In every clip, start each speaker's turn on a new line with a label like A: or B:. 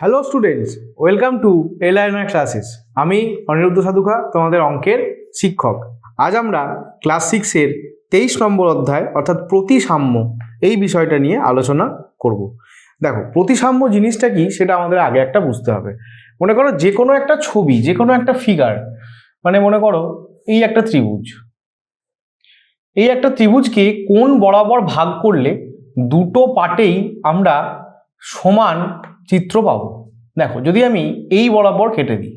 A: Hello students welcome to Aliner classes আমি অনিরুদ্ধ সাধুখা, তোমাদের অঙ্কের শিক্ষক। আজ আমরা ক্লাস সিক্সের তেইশ নম্বর অধ্যায়, অর্থাৎ প্রতিসাম্য, এই বিষয়টা নিয়ে আলোচনা করব। দেখো, প্রতিসাম্য জিনিসটা কি সেটা আমাদের আগে একটা বুঝতে হবে। মনে করো যে কোনো একটা ছবি, যে কোনো একটা ফিগার মানে মনে করো এই একটা ত্রিভুজ। এই একটা ত্রিভুজকে কোন বরাবর ভাগ করলে দুটো পাটেই আমরা সমান চিত্র পাবো। দেখো, যদি আমি এই বরাবর কেটে দিই,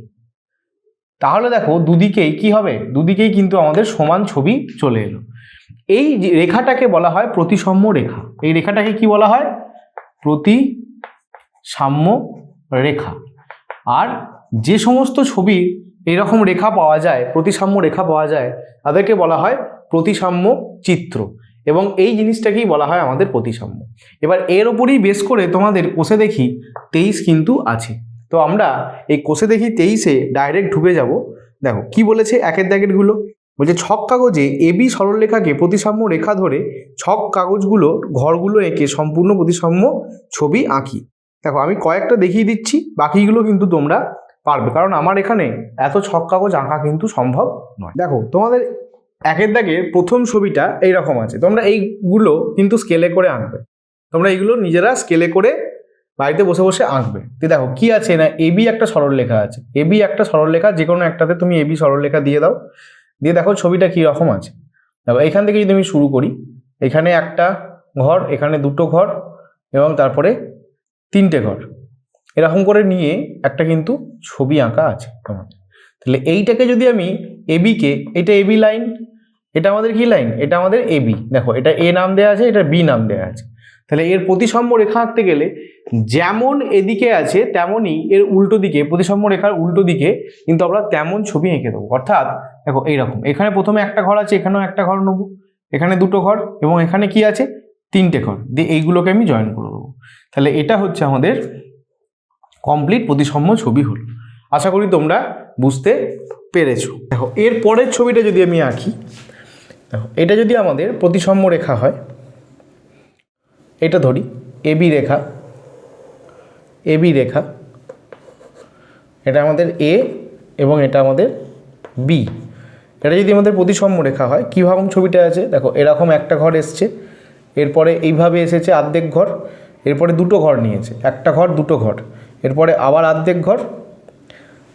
A: তাহলে দেখো দুদিকেই কি হবে? দুদিকেই কিন্তু আমাদের সমান ছবি চলে এলো। এই রেখাটাকে বলা হয় প্রতিসাম্য রেখা। এই রেখাটাকে কি বলা হয়? প্রতিসাম্য রেখা। আর যে সমস্ত ছবি এরকম রেখা পাওয়া যায়, প্রতিসাম্য রেখা পাওয়া যায়, তাদেরকে বলা হয় প্রতিসাম্য চিত্র। এবং এই জিনিসটাকেই বলা হয় আমাদের প্রতিসাম্য। এবার এর ওপরেই বেশ করে তোমাদের কোষে দেখি তেইশ কিন্তু আছে। তো আমরা এই কোষে দেখি তেইশে ডাইরেক্ট ঢুকে যাব। দেখো, কি বলেছে একের দাগেরগুলো বলছে, ছক কাগজে এবি সরলরেখাকে প্রতিসাম্য রেখা ধরে ছক কাগজগুলো, ঘরগুলো এঁকে সম্পূর্ণ প্রতিসাম্য ছবি আঁকি। দেখো, আমি কয়েকটা দেখিয়ে দিচ্ছি, বাকিগুলো কিন্তু তোমরা পারবে। কারণ আমার এখানে এত ছক কাগজ আঁকা কিন্তু সম্ভব নয়। দেখো, তোমাদের একের দাগের প্রথম ছবিটা এইরকম আছে। তোমরা এইগুলো কিন্তু স্কেলে করে আঁকবে। তোমরা এইগুলো নিজেরা স্কেলে করে বাড়িতে বসে বসে আঁকবে। তো দেখো, কি আছে না? এবি একটা সরলরেখা আছে। এবি একটা সরলরেখা যে কোনো একটাতে তুমি এবি সরলরেখা দিয়ে দাও। দিয়ে দেখো ছবিটা কী রকম আছে। দেখো, এখান থেকে যদি আমি শুরু করি, এখানে একটা ঘর, এখানে দুটো ঘর এবং তারপরে তিনটে ঘর। এরকম করে নিয়ে একটা কিন্তু ছবি আঁকা আছে তোমাদের। তাহলে এইটাকে যদি আমি এবিকে এটা এবি লাইন এটা আমাদের কি লাইন এটা আমাদের এ বি দেখো, এটা এ নাম দেওয়া আছে, এটা বি নাম দেওয়া আছে। তাহলে এর প্রতিসাম্য রেখা আঁকতে গেলে যেমন এদিকে আছে, তেমনই এর উল্টো দিকে প্রতিসাম্য রেখার উল্টো দিকে কিন্তু আমরা তেমন ছবি এঁকে দেবো। অর্থাৎ, দেখো এইরকম, এখানে প্রথমে একটা ঘর আছে, এখানেও একটা ঘর নেব। এখানে দুটো ঘর এবং এখানে কি আছে? তিনটে ঘর। দিয়ে এইগুলোকে আমি জয়েন করে দেবো। তাহলে এটা হচ্ছে আমাদের কমপ্লিট প্রতিসাম্য ছবি হল। আশা করি তোমরা বুঝতে পেরেছ। দেখো, এর পরের ছবিটা যদি আমি আঁকি দেখো, এটা যদি আমাদের প্রতিসাম্য রেখা হয়, এটা ধরি এবি রেখা এবি রেখা, এটা আমাদের এ এবং এটা আমাদের বি। এটা যদি আমাদের প্রতিসাম্য রেখা হয় কীরকম ছবিটা আছে? দেখো, এরকম একটা ঘর এসছে, এরপরে এইভাবে এসেছে আর্ধেক ঘর, এরপরে দুটো ঘর নিয়েছে, একটা ঘর, দুটো ঘর, এরপরে আবার আর্ধেক ঘর,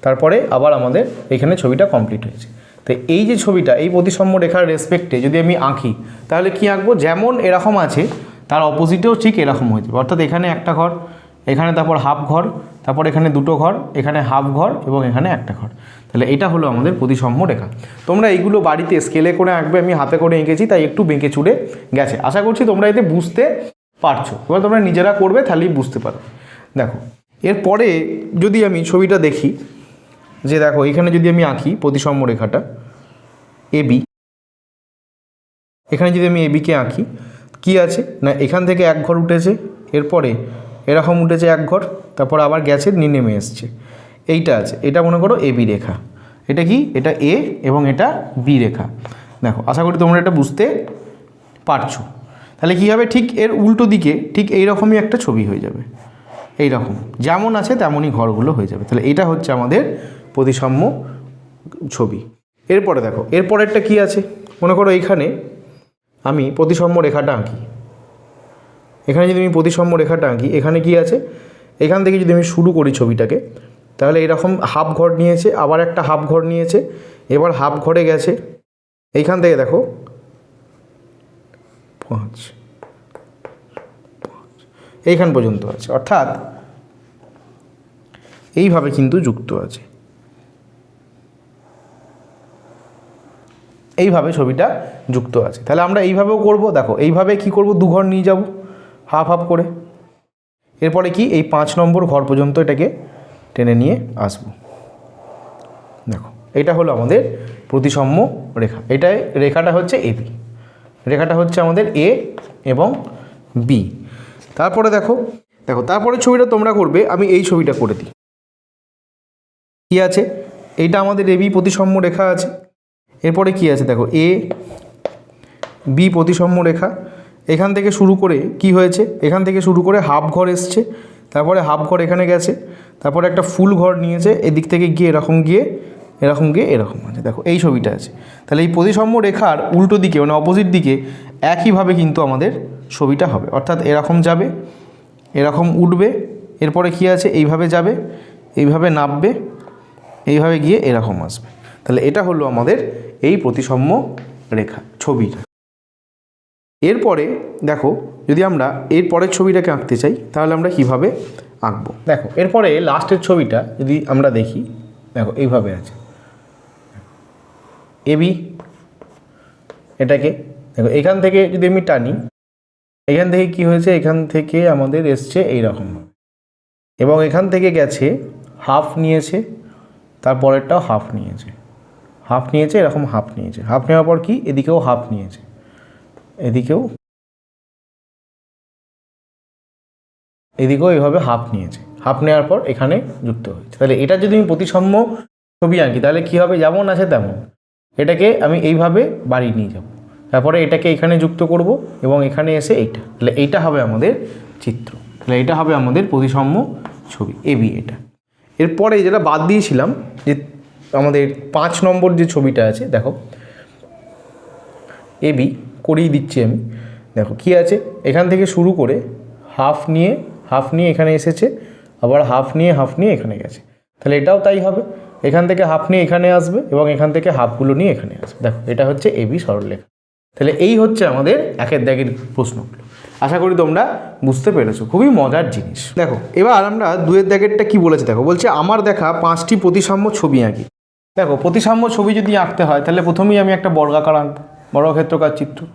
A: তারপরে আবার আমাদের এখানে ছবিটা কমপ্লিট হয়েছে। তো এই যে ছবিটা, এই প্রতিসাম্য রেখার রেসপেক্টে যদি আমি আঁকি, তাহলে কি আঁকবো? যেমন এরকম আছে, তার অপোজিটেও ঠিক এরকম হয়ে যাবে। অর্থাৎ এখানে একটা ঘর, এখানে তারপর হাফ ঘর, তারপর এখানে দুটো ঘর, এখানে হাফ ঘর এবং এখানে একটা ঘর। তাহলে এটা হলো আমাদের প্রতিসাম্য রেখা। তোমরা এইগুলো বাড়িতে স্কেলে করে আঁকবে, আমি হাতে করে এঁকেছি, তাই একটু বেঁকে চুড়ে গেছে। আশা করছি তোমরা এতে বুঝতে পারছ। এবার তোমরা নিজেরা করবে, তাহলেই বুঝতে পারবে। দেখো, এরপরে যদি আমি ছবিটা দেখি যে দেখো, এখানে যদি আমি আঁকি প্রতিসাম্য রেখাটা এবি এখানে যদি আমি এবিকে আঁকি, কি আছে? না, এখান থেকে এক ঘর উঠেছে, এরপরে এরকম উঠেছে এক ঘর, তারপর আবার গেছে নেমে এসছে। এইটা আছে, এটা মনে করো এবি রেখা। এটা কি? এটা এ এবং এটা বি রেখা। দেখো, আশা করি তোমরা এটা বুঝতে পারছ। তাহলে কী হবে? ঠিক এর উল্টো দিকে, ঠিক এই রকমই একটা ছবি হয়ে যাবে। এই রকম যেমন আছে তেমনই ঘরগুলো হয়ে যাবে। তাহলে এটা হচ্ছে আমাদের প্রতিসাম্য ছবি। এরপরে দেখো, এরপরেরটা কি আছে? মনে করো এইখানে আমি প্রতিসাম্য রেখাটা আঁকি। এখানে যদি আমি প্রতিসাম্য রেখাটা আঁকি, এখানে কি আছে? এখান থেকে যদি আমি শুরু করি ছবিটাকে, তাহলে এরকম হাফ ঘর নিয়েছে, আবার একটা হাফ ঘর নিয়েছে, এবার হাফ ঘরে গেছে। এইখান থেকে দেখো, পাঁচ এইখান পর্যন্ত আছে। অর্থাৎ এইভাবে কিন্তু যুক্ত আছে। এইভাবে ছবিটা যুক্ত আছে। তাহলে আমরা এইভাবেও করব, দেখো, এইভাবে কি করব, দু ঘর নিয়ে যাব, হাফ হাফ করে। এরপরে কি, এই পাঁচ নম্বর ঘর পর্যন্ত এটাকে টেনে নিয়ে আসব। দেখো, এটা হলো আমাদের প্রতিসাম্য রেখা। এটাই, রেখাটা হচ্ছে এবি রেখাটা হচ্ছে আমাদের এ এবং বি। তারপরে দেখো দেখো তারপরে ছবিটা তোমরা করবে, আমি এই ছবিটা করে দিই। কী আছে? এইটা আমাদের এবি প্রতিসাম্য রেখা আছে। এরপরে কি আছে দেখো? এ বি প্রতিসাম্য রেখা। এখান থেকে শুরু করে কি হয়েছে? এখান থেকে শুরু করে হাফ ঘর এসছে। তারপরে হাফ ঘর এখানে গেছে। তারপরে একটা ফুল ঘর নিয়েছে। এদিক থেকে গিয়ে এরকম গিয়ে এরকম গিয়ে এরকম আছে। দেখো, এই ছবিটা আছে। তাহলে এই প্রতিসাম্য রেখার উল্টো দিকে মানে অপোজিট দিকে একইভাবে কিন্তু আমাদের ছবিটা হবে। অর্থাৎ এরকম যাবে, এরকম উঠবে, এরপরে কী আছে? এইভাবে যাবে, এইভাবে নামবে এইভাবে গিয়ে এরকম আসবে। তাহলে এটা হলো আমাদের এই প্রতিসাম্য রেখা ছবিটা এরপরে দেখো, যদি আমরা এর পরের ছবিটাকে আঁকতে চাই, তাহলে আমরা কীভাবে আঁকবো? দেখো, এরপরে লাস্টের ছবিটা যদি আমরা দেখি, দেখো, এইভাবে আছে। এবি এটাকে, দেখো, এখান থেকে যদি আমি টানি, এখান থেকে কি হয়েছে? এখান থেকে আমাদের এসছে এইরকম এবং এখান থেকে গেছে, হাফ নিয়েছে, তারপরেরটাও হাফ নিয়েছে। হাফ নিয়েছে, এরকম হাফ নিয়েছে। হাফ নেওয়ার পর কি? এদিকেও হাফ নিয়েছে। এদিকেও এদিকেও এইভাবে হাফ নিয়েছে। হাফ নেওয়ার পর এখানে যুক্ত হয়েছে। তাহলে এটা যদি আমি প্রতিসাম্য ছবি আঁকি, তাহলে কী হবে? যেমন আছে তেমন। এটাকে আমি এইভাবে বাড়ি নিয়ে যাব। তারপরে এটাকে এখানে যুক্ত করব এবং এখানে এসে এইটা। তাহলে এইটা হবে আমাদের চিত্র। তাহলে এটা হবে আমাদের প্রতিসাম্য ছবি এবি এটা। এরপরে যেটা বাদ দিয়েছিলাম, যে আমাদের পাঁচ নম্বর যে ছবিটা আছে, দেখো। এবি করিয়ে দিচ্ছি আমি। দেখো কি আছে? এখান থেকে শুরু করে হাফ নিয়ে হাফ নিয়ে এখানে এসেছে, আবার হাফ নিয়ে হাফ নিয়ে এখানে গেছে। তাহলে এটাও তাই হবে। এখান থেকে হাফ নিয়ে এখানে আসবে এবং এখান থেকে হাফগুলো নিয়ে এখানে আসবে। দেখো, এটা হচ্ছে এবি সরলরেখা। তাহলে এই হচ্ছে আমাদের একের দাগের প্রশ্নগুলো আশা করি তোমরা বুঝতে পেরেছ। খুবই মজার জিনিস। দেখো, এবার আমরা দুয়ের দাগেরটা কি বলেছে? দেখো, বলছে, আমার দেখা পাঁচটি প্রতিসাম্য ছবি আঁকি। দেখো, প্রতিসাম্য ছবি যদি আঁকতে হয়, তাহলে প্রথমেই আমি একটা বর্গাকার আঁকবো, বর্গক্ষেত্রকার চিত্র।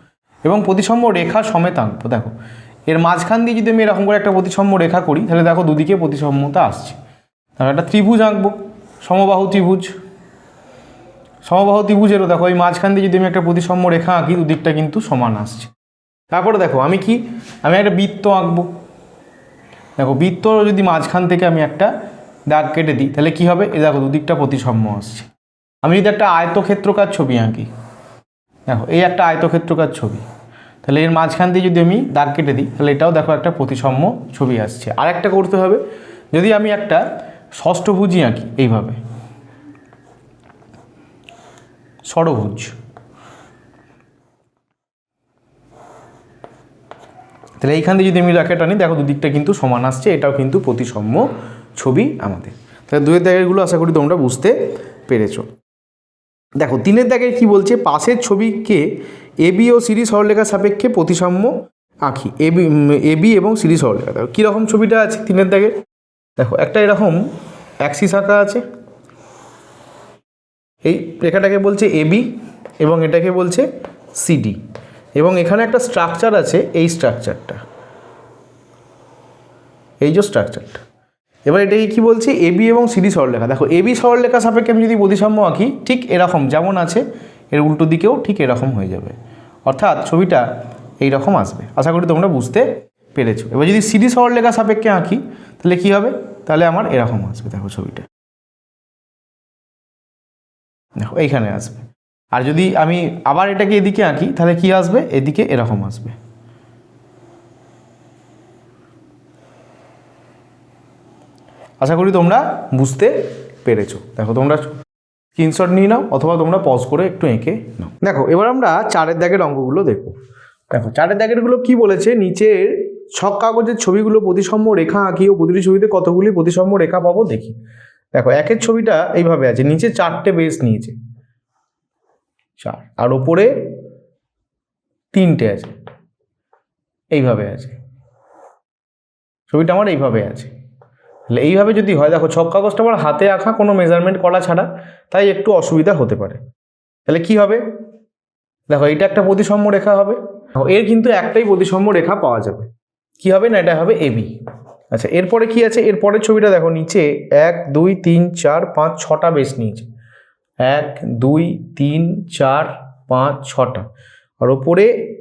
A: এবং প্রতিসাম্য রেখা সমেত আঁকবো, দেখো। এর মাঝখান দিয়ে যদি আমি এরকম করে একটা প্রতিসাম্য রেখা করি, তাহলে দেখো দুদিকে প্রতিসাম্যতা আসছে। তাহলে একটা ত্রিভুজ আঁকবো, সমবাহু ত্রিভুজ। সমবাহু ত্রিভুজেরও দেখো, এই মাঝখান দিয়ে যদি আমি একটা প্রতিসাম্য রেখা আঁকি, দুদিকটা কিন্তু সমান আসছে। তারপরে দেখো, আমি কি? আমি একটা বৃত্ত আঁকবো। দেখো বৃত্ত যদি মাঝখান থেকে আমি একটা দাগ কেটে দিই, তাহলে কি হবে? এ দেখো, দুদিকটা প্রতিসাম্য আসছে। আমি যদি একটা আয়তক্ষেত্রকার ছবি আঁকি, দেখো, এই একটা আয়তক্ষেত্রকার ছবি, তাহলে এর মাঝখান দিয়ে যদি আমি দাগ কেটে দিই, তাহলে এটাও দেখো একটা প্রতিসাম্য ছবি আসছে। আর একটা করতে হবে, যদি আমি একটা ষষ্ঠভুজি আঁকি এইভাবে, ষড়ভুজ, তাহলে এইখান দিয়ে যদি আমি রেখাটা নিই দেখো দুদিকটা কিন্তু সমান আসছে, এটাও কিন্তু প্রতিসাম্য ছবি আমাদের। তাহলে দুয়ের দাগেরগুলো আশা করি তোমরা বুঝতে পেরেছ। দেখো তিনের দাগের কি বলছে? পাশের ছবিকে এবি ও সিরি সরলরেখার সাপেক্ষে প্রতিসাম্য আঁকি এবি এবি এবং সিরি সরলরেখা দেখো কীরকম ছবিটা আছে তিনের দাগের দেখো, একটা এরকম অ্যাক্সিস আঁকা আছে। এই রেখাটাকে বলছে এবি এবং এটাকে বলছে সিডি এবং এখানে একটা স্ট্রাকচার আছে, এই স্ট্রাকচারটা। এই যে স্ট্রাকচারটা। এবার এটাকে কি বলছে? এবি এবং সিডি সরলরেখা। দেখো এবি সরলরেখা সাপেক্ষে আমি যদি প্রতিসাম্য আঁকি, ঠিক এরকম যেমন আছে, এর উল্টো দিকেও ঠিক এরকম হয়ে যাবে। অর্থাৎ ছবিটা এই রকম আসবে। আশা করি তোমরা বুঝতে পেরেছ। এবার যদি সিডি সরলরেখা সাপেক্ষে আঁকি, তাহলে কি হবে? তাহলে আমার এরকম আসবে, দেখো ছবিটা। দেখো, এইখানে আসবে। আর যদি আমি আবার এটাকে এদিকে আঁকি, তাহলে কি আসবে? এদিকে এরকম আসবে। আশা করি তোমরা বুঝতে পেরেছ। দেখো, তোমরা স্ক্রিনশট নিয়ে নাও অথবা তোমরা পজ করে একটু এঁকে নাও। দেখো, এবার আমরা চারের দাগের অঙ্কগুলো দেখো দেখো, চারের দাগেরগুলো কি বলেছে? নিচের ছক কাগজের ছবিগুলো প্রতিসাম্য রেখা আঁকি ও প্রতিটি ছবিতে কতগুলি প্রতিসাম্য রেখা পাবো দেখি। দেখো, একের ছবিটা এইভাবে আছে, নিচে চারটে বেস নিয়েছে। চার, আর ওপরে তিনটে আছে। এইভাবে আছে। ছবিটা আমার এইভাবে আছে। তাহলে এইভাবে যদি হয়, দেখো ছক কাগজটা আমার হাতে আঁকা, কোনো মেজারমেন্ট করা ছাড়া, তাই একটু অসুবিধা হতে পারে। তাহলে কি হবে? দেখো এটা একটা প্রতিসাম্য রেখা হবে। এর কিন্তু একটাই প্রতিসাম্য রেখা পাওয়া যাবে। কি হবে না, এটা হবে এবি আচ্ছা এরপরে কি আছে? এরপরের ছবিটা দেখো, নিচে এক, দুই, তিন, চার, পাঁচ, ছটা বেশ নিয়েছে। এক, দুই, তিন, চার, পাঁচ, ছটা। আর ওপরে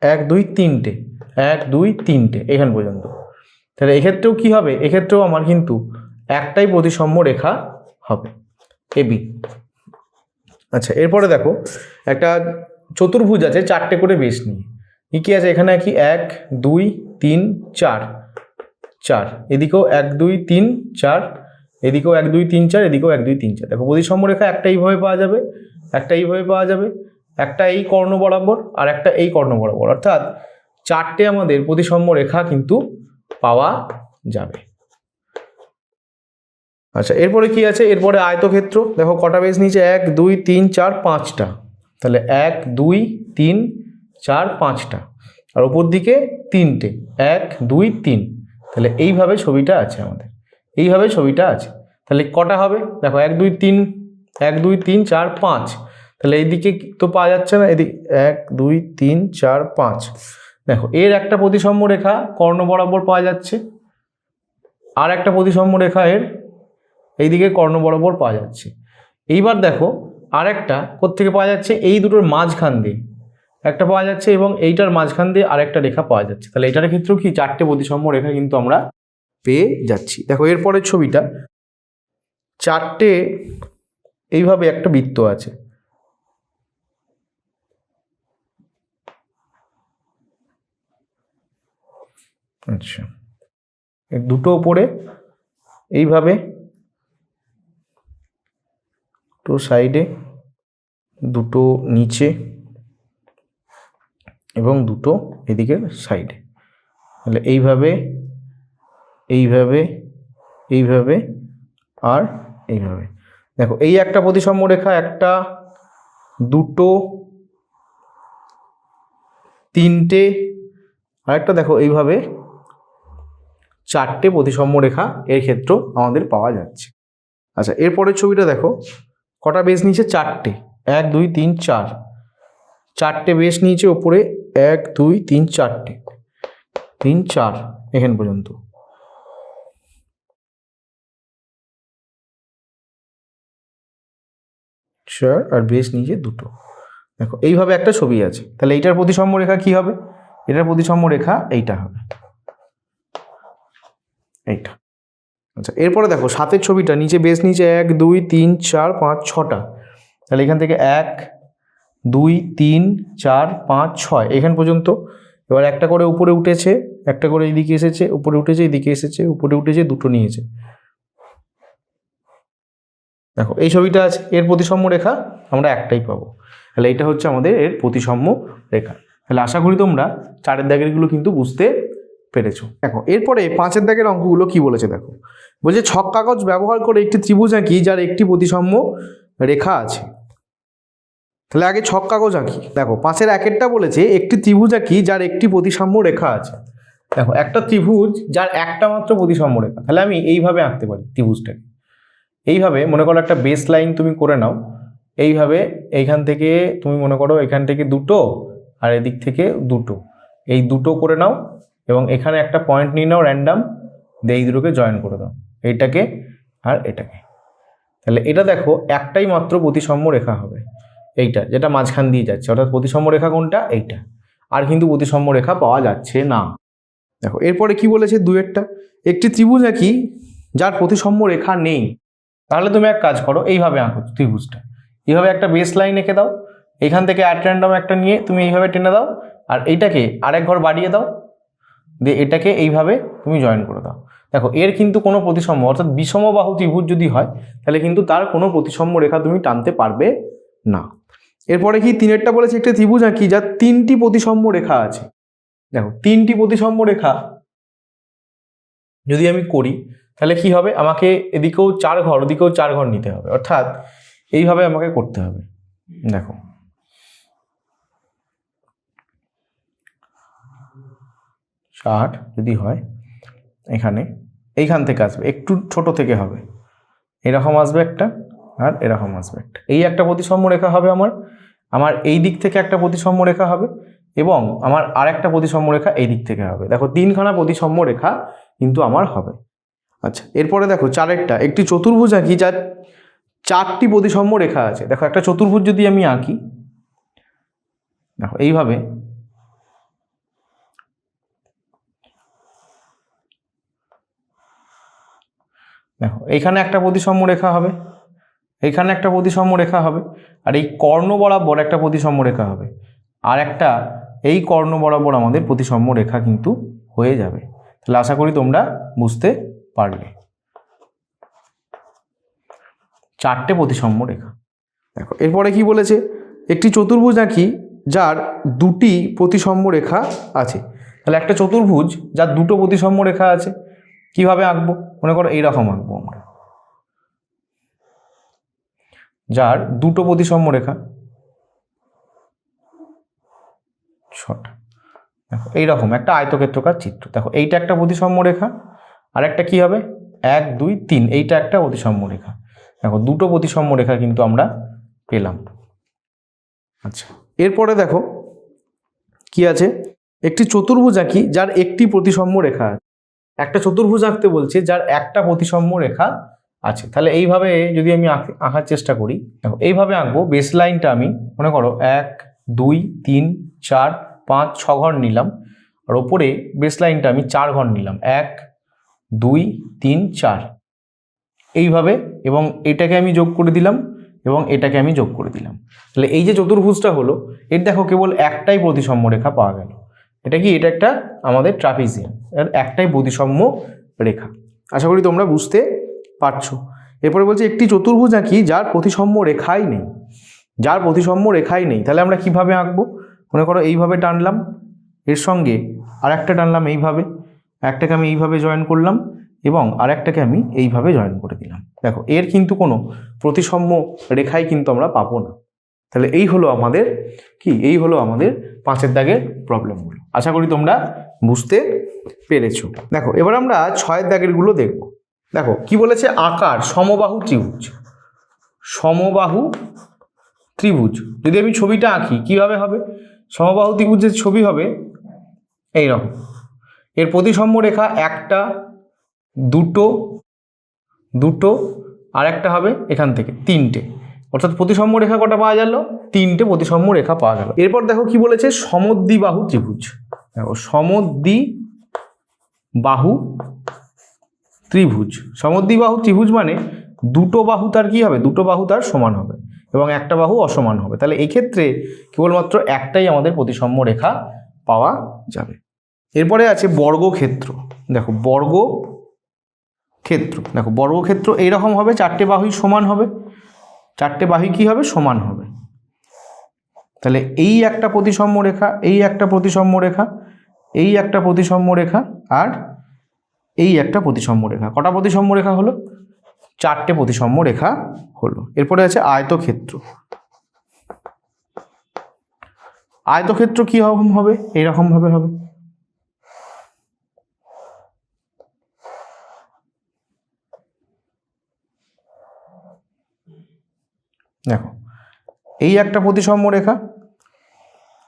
A: এক, দুই, তিনটে। এক, দুই, তিনটে, এখান পর্যন্ত। তাহলে এক্ষেত্রেও কি হবে? এক্ষেত্রেও আমার কিন্তু একটাই প্রতিসম্য রেখা হবে। এবি আচ্ছা এরপরে দেখো, একটা চতুর্ভুজ আছে চারটে করে বেস নিয়ে। কি কি আছে এখানে কি এক, দুই, তিন, চার। চার। এদিকেও এক, দুই, তিন, চার। এদিকেও এক, দুই, তিন, চার। এদিকেও এক, দুই, তিন, চার। দেখো, প্রতিসম্য রেখা একটা এইভাবে পাওয়া যাবে, একটা এইভাবে পাওয়া যাবে, একটা এই কর্ণ বরাবর আর একটা এই কর্ণ বরাবর। অর্থাৎ চারটে আমাদের প্রতিসম্য রেখা কিন্তু পাওয়া যাবে। আচ্ছা এরপরে কি আছে? এরপরে আয়তক্ষেত্র। দেখো, কটা বেস নিচে এক, দুই, তিন, চার, পাঁচটা। তাহলে এক, দুই, তিন, চার, পাঁচটা। আর ওপর দিকে তিনটে। এক, দুই, তিন। তাহলে এইভাবে ছবিটা আছে আমাদের। এইভাবে ছবিটা আছে। তাহলে কটা হবে? দেখো, এক, দুই, তিন, এক, দুই, তিন, চার, পাঁচ। তাহলে এইদিকে তো পাওয়া যাচ্ছে না। এদিকে এক, দুই, তিন, চার, পাঁচ। দেখো, এর একটা প্রতিসম্য রেখা কর্ণ বরাবর পাওয়া যাচ্ছে। আর একটা প্রতিসম্য রেখা এর এইদিকে কর্ণ বরাবর পাওয়া যাচ্ছে। এইবার দেখো, আর একটা কোত্থেকে পাওয়া যাচ্ছে? এই দুটোর মাঝখান দিয়ে। একটা পাওয়া যাচ্ছে এবং এইটার মাঝখান দিয়ে আরেকটা রেখা পাওয়া যাচ্ছে। তাহলে এটার ক্ষেত্রেও কি চারটে প্রতিসম্য রেখা কিন্তু আমরা পেয়ে যাচ্ছি। দেখো এরপরের ছবিটা চারটে এইভাবে একটা বৃত্ত আছে। আচ্ছা। দুটো উপরে এইভাবে, দুটো সাইডে, দুটো নিচে এবং দুটো এদিকের সাইডে। তাহলে এইভাবে এইভাবে এইভাবে আর এইভাবে। দেখো, এই একটা প্রতিসম্য রেখা, একটা, দুটো, তিনটে, আরেকটা দেখো, এইভাবে চারটে প্রতিসম্য রেখা এর ক্ষেত্র আমাদের পাওয়া যাচ্ছে। আচ্ছা এরপরের ছবিটা দেখো। কটা বেস নিচে চারটে। এক, দুই, তিন, চার। চারটে বেস নিচে ওপরে। এক, দুই, তিন, চারটে। তিন, চার এখান পর্যন্ত। চার আর বেস নিচে দুটো। দেখো, এইভাবে একটা ছবি আছে। তাহলে এইটার প্রতিসম্য রেখা কি হবে? এটার প্রতিসম্য রেখা এইটা হবে। এইটা। আচ্ছা এরপরে দেখো, সাতের ছবিটা, নিচে বেস নিচে এক, দুই, তিন, চার, পাঁচ, ছটা। তাহলে এখান থেকে এক, দুই, তিন, চার, পাঁচ, ছয়, এখান পর্যন্ত। এবার একটা করে উপরে উঠেছে, একটা করে এইদিকে এসেছে, উপরে উঠেছে এদিকে এসেছে, উপরে উঠেছে, দুটো নিয়েছে। দেখো, এই ছবিটা আছে, এর প্রতিসম্য রেখা আমরা একটাই পাবো। তাহলে এটা হচ্ছে আমাদের এর প্রতিসম্য রেখা। তাহলে আশা করি তোমরা চারের দাগেরগুলো কিন্তু বুঝতে পেরেছ। দেখো, এরপরে পাঁচের দাগের অঙ্কগুলো কি বলেছে দেখো? বলছে, ছক কাগজ ব্যবহার করে একটি ত্রিভুজ আঁকি যার একটি প্রতিসম্য রেখা আছে। তাহলে আগে ছক কাগজ আঁকি। দেখো, পাঁচের একেরটা বলেছে, একটি ত্রিভুজ আঁকি যার একটি প্রতিসাম্য রেখা আছে। দেখো, একটা ত্রিভুজ যার একটা মাত্র প্রতিসাম্য রেখা। তাহলে আমি এইভাবে আঁকতে পারি ত্রিভুজটাকে। এইভাবে মনে করো একটা বেস লাইন তুমি করে নাও। এইভাবে এইখান থেকে তুমি মনে করো এখান থেকে দুটো আর এদিক থেকে দুটো। এই দুটো করে নাও এবং এখানে একটা পয়েন্ট নিয়ে নাও র্যান্ডাম দিয়ে এই দুটোকে জয়েন করে দাও। এইটাকে আর এটাকে। তাহলে এটা দেখো, একটাই মাত্র প্রতিসম্য রেখা হবে। এইটা, যেটা মাঝখান দিয়ে যাচ্ছে, অর্থাৎ প্রতিসম্য রেখা কোনটা? এইটা। আর কিন্তু প্রতিসম্য রেখা পাওয়া যাচ্ছে না। দেখো, এরপরে কি বলেছে দুয়েরটা একটি? ত্রিভুজ কি যার প্রতিসম্য রেখা নেই। তাহলে তুমি এক কাজ করো, এইভাবে আঁকো ত্রিভুজটা। এইভাবে একটা বেস লাইন এঁকে দাও। এখান থেকে অ্যাট র্যান্ডম একটা নিয়ে তুমি এইভাবে টেনে দাও। আর এইটাকে আরেক ঘর বাড়িয়ে দাও। দিয়ে এটাকে এইভাবে তুমি জয়েন করে দাও। দেখো, এর কিন্তু কোনো প্রতিসম্য অর্থাৎ বিষমবাহু ত্রিভুজ যদি হয়, তাহলে কিন্তু তার কোনো প্রতিসম্য রেখা তুমি টানতে পারবে না। এরপরে কি তিনেরটা বলেছে, একটা ত্রিভুজ আঁকি, যার তিনটি প্রতিসম্য রেখা আছে। দেখো, তিনটি প্রতিসম্য রেখা যদি আমি করি, তাহলে কি হবে? আমাকে এদিকেও চার ঘর, ওদিকেও চার ঘর নিতে হবে। অর্থাৎ এইভাবে আমাকে করতে হবে। দেখো ষাট যদি হয়, এখানে, এইখান থেকে আসবে, একটু ছোট থেকে হবে। এরকম আসবে একটা, আর এরকম আসবে একটা। এই একটা প্রতিসম্য রেখা হবে আমার আমার এই দিক থেকে একটা প্রতিসম্য রেখা হবে, এবং আমার আর একটা প্রতিসম্য রেখা এই দিক থেকে হবে। দেখো, তিনখানা প্রতিসম্য রেখা কিন্তু আমার হবে। আচ্ছা এরপরে দেখো, চারেরটা, একটি চতুর্ভুজ আঁকি, যার চারটি প্রতিসম্য রেখা আছে। দেখো, একটা চতুর্ভুজ যদি আমি আঁকি, দেখো, এইভাবে দেখো, এইখানে একটা প্রতিসম্য রেখা হবে, এইখানে একটা প্রতিসম্য রেখা হবে, আর এই কর্ণ বরাবর একটা প্রতিসম্য রেখা হবে। আর একটা, এই কর্ণ বরাবর আমাদের প্রতিসম্য রেখা কিন্তু হয়ে যাবে। তাহলে আশা করি তোমরা বুঝতে পারলে। চারটে প্রতিসম্য রেখা। দেখো, এরপরে কি বলেছে? একটি চতুর্ভুজ আঁকি যার দুটি প্রতিসম্য রেখা আছে। তাহলে একটা চতুর্ভুজ যার দুটো প্রতিসম্য রেখা আছে। কীভাবে আঁকবো? মনে করো এইরকম আঁকবো আমরা। যার দুটো প্রতিসম্য রেখা। ছটা। দেখো, এইরকম একটা আয়তক্ষেত্রকার চিত্র। দেখো, এইটা একটা প্রতিসম্য রেখা আর একটা কি হবে? এক, দুই, তিন। এইটা একটা প্রতিসম্য রেখা। দেখো, দুটো প্রতিসম্য রেখা কিন্তু আমরা পেলাম। আচ্ছা এরপরে দেখো, কি আছে? একটি চতুর্ভুজ আঁকি যার একটি প্রতিসম্য রেখা আছে। একটা চতুর্ভুজ আঁকতে বলছে, যার একটা প্রতিসম্য রেখা আছে। তাহলে এইভাবে যদি আমি আঁক- আঁকার চেষ্টা করি, দেখো, এইভাবে আঁকবো বেস লাইনটা আমি, মনে করো, এক, দুই, তিন, চার, পাঁচ, ছ ঘর নিলাম, আর ওপরে বেস লাইনটা আমি চার ঘর নিলাম, এক, দুই, তিন, চার। এইভাবে, এবং এটাকে আমি যোগ করে দিলাম, এবং এটাকে আমি যোগ করে দিলাম। তাহলে এই যে চতুর্ভুজটা হলো, এর দেখো কেবল একটাই প্রতিসম্য রেখা পাওয়া গেল। এটা কি? এটা একটা আমাদের ট্রাপিজিয়াম। এর একটাই প্রতিসম্য রেখা। আশা করি তোমরা বুঝতে পারছ। এরপরে বলছে, একটি চতুর্ভুজ আঁকি যার প্রতিসম্য রেখাই নেই। যার প্রতিসম্য রেখাই নেই। তাহলে আমরা কীভাবে আঁকবো? মনে করো এইভাবে টানলাম। এর সঙ্গে আর একটা টানলাম এইভাবে। একটাকে আমি এইভাবে জয়েন করলাম এবং আরেকটাকে আমি এইভাবে জয়েন করে দিলাম। দেখো, এর কিন্তু কোনো প্রতিসম্য রেখাই কিন্তু আমরা পাবো না। তাহলে এই হলো আমাদের কি? এই হলো আমাদের পাঁচের দাগের প্রবলেমগুলো আশা করি তোমরা বুঝতে পেরেছ। দেখো, এবার আমরা ছয়ের দাগেরগুলো দেখব। দেখো, কি বলেছে? আকার, সমবাহু ত্রিভুজ। সমবাহু ত্রিভুজ। যদি আমি ছবিটা আঁকি, কীভাবে হবে? সমবাহু ত্রিভুজের ছবি হবে এই রকম এর প্রতিসম্য রেখা একটা, দুটো দুটো আর একটা হবে এখান থেকে, তিনটে। অর্থাৎ প্রতিসম্য রেখা কটা পাওয়া গেল? তিনটে প্রতিসম্য রেখা পাওয়া গেল। এরপর দেখো কি বলেছে? সমদ্বিবাহু ত্রিভুজ। দেখো সমদ্বি বাহু ত্রিভুজ। সমদ্বিবাহু ত্রিভুজ মানে দুটো বাহু তার কি হবে? দুটো বাহু তার সমান হবে এবং একটা বাহু অসমান হবে। তাহলে এই ক্ষেত্রে কেবলমাত্র একটাই আমাদের প্রতিসম্য রেখা পাওয়া যাবে। এরপরে আছে বর্গক্ষেত্র। দেখো বর্গ ক্ষেত্র দেখো, বর্গক্ষেত্র এইরকম হবে, চারটে বাহুই সমান হবে। চারটে বাহুই কি হবে? সমান হবে। তাহলে এই একটা প্রতিসম্য রেখা, এই একটা প্রতিসম্য রেখা, এই একটা প্রতিসম্য রেখা আর এই একটা প্রতিসম্য রেখা। কটা প্রতিসম্য রেখা হলো? চারটে প্রতিসম্য রেখা হলো। এরপরে আছে আয়তক্ষেত্র। আয়তক্ষেত্র কি হবে? এইরকম ভাবে হবে। দেখো, এই একটা প্রতিসম্য রেখা,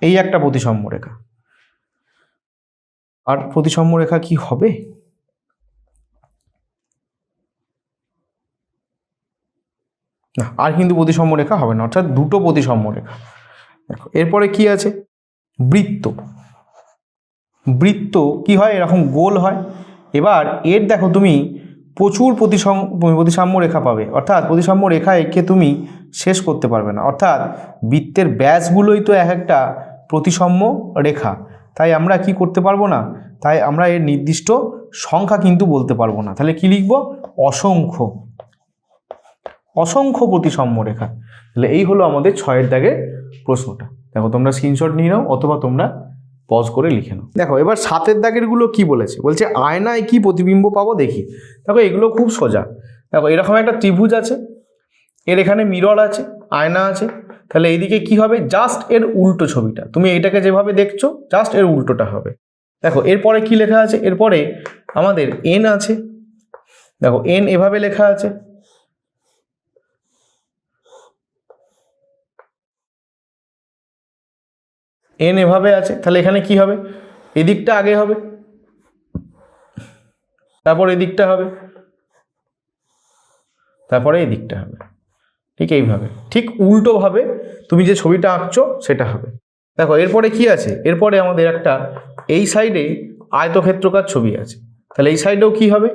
A: এই একটা প্রতিসম্য রেখা। আর প্রতিসম্য রেখা কি হবে? না, আর কিন্তু প্রতিসম্য রেখা হবে না, অর্থাৎ দুটো প্রতিসম্য রেখা। দেখো, এরপরে কি আছে? বৃত্ত। বৃত্ত কি হয়? এরকম গোল হয়। এবার এর দেখো তুমি প্রচুর প্রতিসম, প্রতিসাম্য রেখা পাবে। অর্থাৎ প্রতিসাম্য রেখা একে তুমি শেষ করতে পারবে না। অর্থাৎ বৃত্তের ব্যাসগুলোই তো এক একটা প্রতিসাম্য রেখা। তাই আমরা কি করতে পারব না? তাই আমরা এর নির্দিষ্ট সংখ্যা কিন্তু বলতে পারব না। তাহলে কি লিখব? অসংখ্য। অসংখ্য প্রতিসাম্য রেখা। তাহলে এই হলো আমাদের ছয়ের দাগের প্রশ্নটা। দেখো তোমরা স্ক্রিনশট নিয়ে নাও অথবা তোমরা পজ করে লিখে নাও। দেখো, এবার সাতের দাগেরগুলো কি বলেছে? বলছে, আয়নায় কি প্রতিবিম্ব পাবো দেখি। দেখো, এগুলো খুব সোজা। দেখো, এরকম একটা ত্রিভুজ আছে, এর এখানে মিরর আছে, আয়না আছে। তাহলে এইদিকে কি হবে? জাস্ট এর উল্টো ছবিটা। তুমি এটাকে যেভাবে দেখছ জাস্ট এর উল্টোটা হবে। দেখো, এরপরে কি লেখা আছে? এরপরে আমাদের এন আছে। দেখো এন এভাবে লেখা আছে। এন এভাবে আছে, তাহলে এখানে কি হবে? এদিকটা আগে হবে, তারপর এদিকটা হবে, তারপরে এদিকটা হবে, ঠিক এইভাবে। ঠিক উল্টোভাবে তুমি যে ছবিটা আঁকছো, সেটা হবে। দেখো, এরপরে কি আছে? এরপরে আমাদের একটা, এই সাইডে আয়তক্ষেত্রকার ছবি আছে। তাহলে এই সাইডেও কি হবে?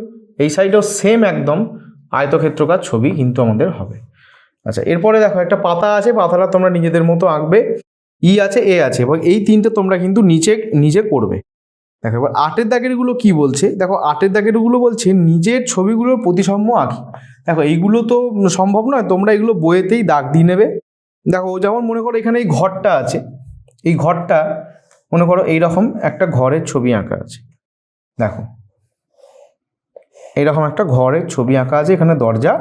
A: এই সাইডেও সেম একদম আয়তক্ষেত্রকার ছবি কিন্তু আমাদের হবে। আচ্ছা এরপরে দেখো, একটা পাতা আছে, পাতাটা তোমরা নিজেদের মতো আঁকবে। ই আছে, এ আছে এবং এই তিনটে তোমরা কিন্তু নিচে, নিজে করবে। দেখো, এবার আটের দাগেরগুলো কি বলছে? দেখো, আটের দাগেরগুলো বলছে, নিজের ছবিগুলোর প্রতিসাম্য আঁকি। দেখো, এইগুলো তো সম্ভব নয়, তোমরা এগুলো বইয়েতেই দাগ দিয়ে নেবে। দেখো যেমন মনে করো এখানে এই ঘরটা আছে, এই ঘরটা মনে করো এইরকম একটা ঘরের ছবি আঁকা আছে। দেখো, এইরকম একটা ঘরের ছবি আঁকা আছে, এখানে দরজা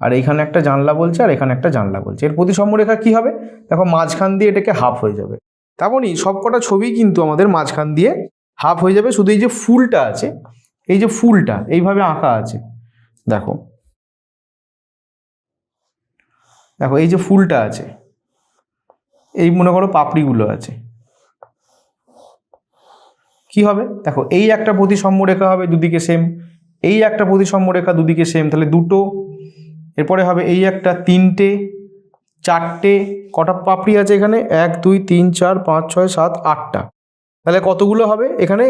A: আর এইখানে একটা জানলা বলছে আর এখানে একটা জানলা বলছে। এর প্রতিসাম্য রেখা কি হবে? দেখো মাঝখান দিয়ে এটাকে হাফ হয়ে যাবে। তেমনই সবকটা ছবি কিন্তু আমাদের মাঝখান দিয়ে হাফ হয়ে যাবে। শুধু এই যে ফুলটা আছে, এই যে ফুলটা, এইভাবে আঁকা আছে। দেখো। দেখো, এই যে ফুলটা আছে, এই মনে করো পাপড়িগুলো আছে। কি হবে? দেখো, এই একটা প্রতিসাম্য রেখা হবে দুদিকে সেম এই একটা প্রতিসাম্য রেখা দুদিকে সেম তাহলে দুটো এরপরে হবে এই একটা তিনটে, চারটে, কটা পাপড়ি আছে এখানে? এক, দুই, তিন, চার, পাঁচ, ছয়, সাত, আটটা। তাহলে কতগুলো হবে এখানে?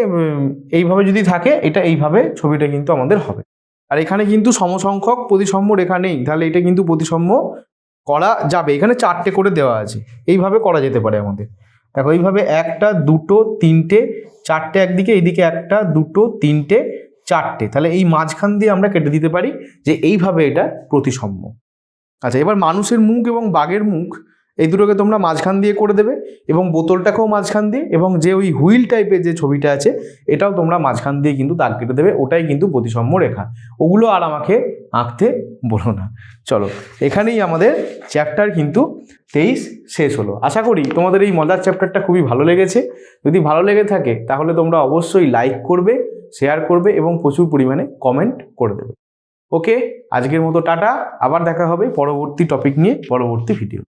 A: এইভাবে যদি থাকে, এটা এইভাবে ছবিটা কিন্তু আমাদের হবে। আর এখানে কিন্তু সমসংখ্যক প্রতিসাম্য রেখা নেই, তাহলে এটা কিন্তু প্রতিসাম্য করা যাবে। এখানে চারটে করে দেওয়া আছে, এইভাবে করা যেতে পারে আমাদের। দেখো, এইভাবে একটা, দুটো, তিনটে, চারটে একদিকে, এইদিকে একটা, দুটো, তিনটে চারটে। তাহলে এই মাঝখান দিয়ে আমরা কেটে দিতে পারি যে এইভাবে এটা প্রতিসাম্য আচ্ছা এবার মানুষের মুখ এবং বাঘের মুখ, এই দুটোকে তোমরা মাঝখান দিয়ে করে দেবে এবং বোতলটাকেও মাঝখান দিয়ে এবং যে ওই হুইল টাইপের যে ছবিটা আছে, এটাও তোমরা মাঝখান দিয়ে কিন্তু দাগ কেটে দেবে, ওটাই কিন্তু প্রতিসাম্য রেখা। ওগুলো আর আমাকে আঁকতে বলো না। চলো, এখানেই আমাদের চ্যাপ্টার কিন্তু তেইশ শেষ হলো। আশা করি তোমাদের এই মজার চ্যাপ্টারটা খুবই ভালো লেগেছে। যদি ভালো লেগে থাকে, তাহলে তোমরা অবশ্যই লাইক করবে শেয়ার করবে এবং প্রচুর পরিমাণে কমেন্ট করে দেবে। ওকে আজকের মতো টাটা। আবার দেখা হবে পরবর্তী টপিক নিয়ে, পরবর্তী ভিডিও